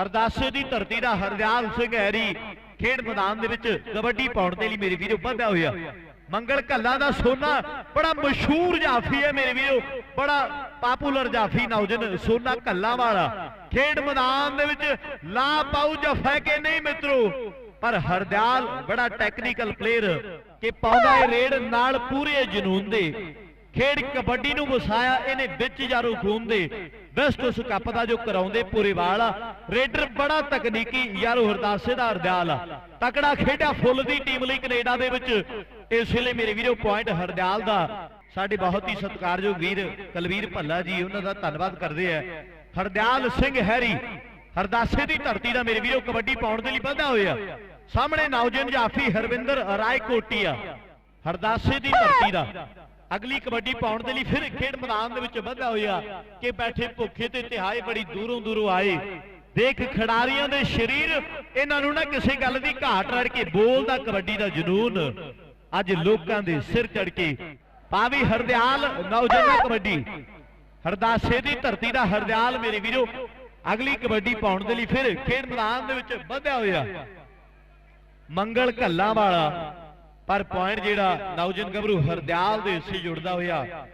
ਹਰਦਾਸੇ ਦੀ ਧਰਤੀ ਦਾ ਹਰਦਿਆਲ ਸਿੰਘ ਹੈਰੀ ਖੇਡ ਮੈਦਾਨ ਦੇ ਵਿੱਚ ਕਬੱਡੀ ਪਾਉਣ ਦੇ ਲਈ ਮੇਰੇ ਵੀਰੋ ਵਧਿਆ ਹੋਇਆ। ਮੰਗਲ ਕੱਲਾ ਦਾ ਸੋਨਾ ਬੜਾ ਮਸ਼ਹੂਰ ਜਾਫੀ ਹੈ ਮੇਰੇ ਵੀਰੋ। ਬੜਾ ਪਪੂਲਰ ਜਾਫੀ ਨੌਜਨ ਸੋਨਾ ਕੱਲਾ ਵਾਲਾ। ਖੇਡ ਮੈਦਾਨ ਦੇ ਵਿੱਚ ਲਾ ਪਾਉ ਜਫਾ ਕੇ ਨਹੀਂ ਮਿੱਤਰੋ? ਪਰ ਹਰਦਿਆਲ ਬੜਾ ਟੈਕਨੀਕਲ ਪਲੇਅਰ ਕਿ ਪਾਉਂਦਾ ਹੈ ਰੇਡ ਨਾਲ ਪੂਰੇ ਜਨੂਨ ਦੇ। ਖੇਡ ਕਬੱਡੀ ਨੂੰ ਵਸਾਇਆ, ਇਹਨੇ ਵਿੱਚ ਯਾਰੋ ਖੂਨ ਦੇ। ਵੈਸਟਸ ਕੱਪ ਦਾ ਜੋ ਕਰਾਉਂਦੇ ਪੂਰੇ ਰੇਡਰ ਬੜਾ ਤਕਨੀਕੀ ਯਾਰੋ ਹਰਦਾਸੇ ਦਾ ਹਰਦਿਆਲ ਆ। ਤਕੜਾ ਖੇਡਿਆ ਫੁੱਲ ਦੀ ਟੀਮ ਲਈ ਕੈਨੇਡਾ ਦੇ ਵਿੱਚ। ਇਸ ਵੇਲੇ ਮੇਰੇ ਵੀਰੋ ਪੁਆਇੰਟ ਹਰਦਿਆਲ ਦਾ। ਸਾਡੇ ਬਹੁਤ ਹੀ ਸਤਿਕਾਰਯੋਗ ਵੀਰ ਕਲਵੀਰ ਭੱਲਾ ਜੀ, ਉਹਨਾਂ ਦਾ ਧੰਨਵਾਦ ਕਰਦੇ ਆ। ਹਰਦਿਆਲ ਸਿੰਘ ਹੈਰੀ, ਹਰਦਾਸੇ ਦੀ ਧਰਤੀ ਦਾ ਮੇਰੇ ਵੀਰੋ ਕਬੱਡੀ ਪਾਉਣ ਦੇ ਲਈ ਵਧਿਆ ਹੋਇਆ। ਸਾਹਮਣੇ ਨੌਜਵਾਨ ਜਾਫੀ ਹਰਵਿੰਦਰ ਰਾਏ ਕੋਟੀਆ ਹਰਦਾਸੇ ਦੀ ਧਰਤੀ ਦਾ। ਅਗਲੀ ਕਬੱਡੀ ਪਾਉਣ ਦੇ ਲਈ ਫਿਰ ਖੇਡ ਮੈਦਾਨ ਦੇ ਵਿੱਚ ਵਧਿਆ ਹੋਇਆ ਕਿ ਬੈਠੇ ਭੁੱਖੇ ਤੇ ਤਿਹਾਏ ਬੜੀ ਦੂਰੋਂ ਦੂਰੋਂ ਆਏ। ਦੇਖ ਖਿਡਾਰੀਆਂ ਦੇ ਸਰੀਰ, ਇਹਨਾਂ ਨੂੰ ਨਾ ਕਿਸੇ ਗੱਲ ਦੀ ਘਾਟ ਰੜ ਕੇ ਬੋਲਦਾ ਕਬੱਡੀ ਦਾ ਜਨੂਨ। ਅੱਜ ਲੋਕਾਂ ਦੇ ਸਿਰ ਚੜ ਕੇ ਪਾਵੀ ਹਰਦਿਆਲ ਨੌਜਵਾਨ ਕਬੱਡੀ। ਹਰਦਾਸੇ ਦੀ ਧਰਤੀ ਦਾ ਹਰਦਿਆਲ ਮੇਰੇ ਵੀਰੋ, ਅਗਲੀ ਕਬੱਡੀ ਪਾਉਣ ਦੇ ਲਈ ਫਿਰ ਖੇਡ ਮੈਦਾਨ ਦੇ ਵਿੱਚ ਵਧਿਆ ਹੋਇਆ। ਮੰਗਲ ਘੱਲਾ ਵਾਲਾ ਪਰ ਪੁਆਇੰਟ ਜਿਹੜਾ ਨੌਜਨ ਗੱਭਰੂ ਹਰਦਿਆਲ ਦੇ ਹਿੱਸੇ ਜੁੜਦਾ ਹੋਇਆ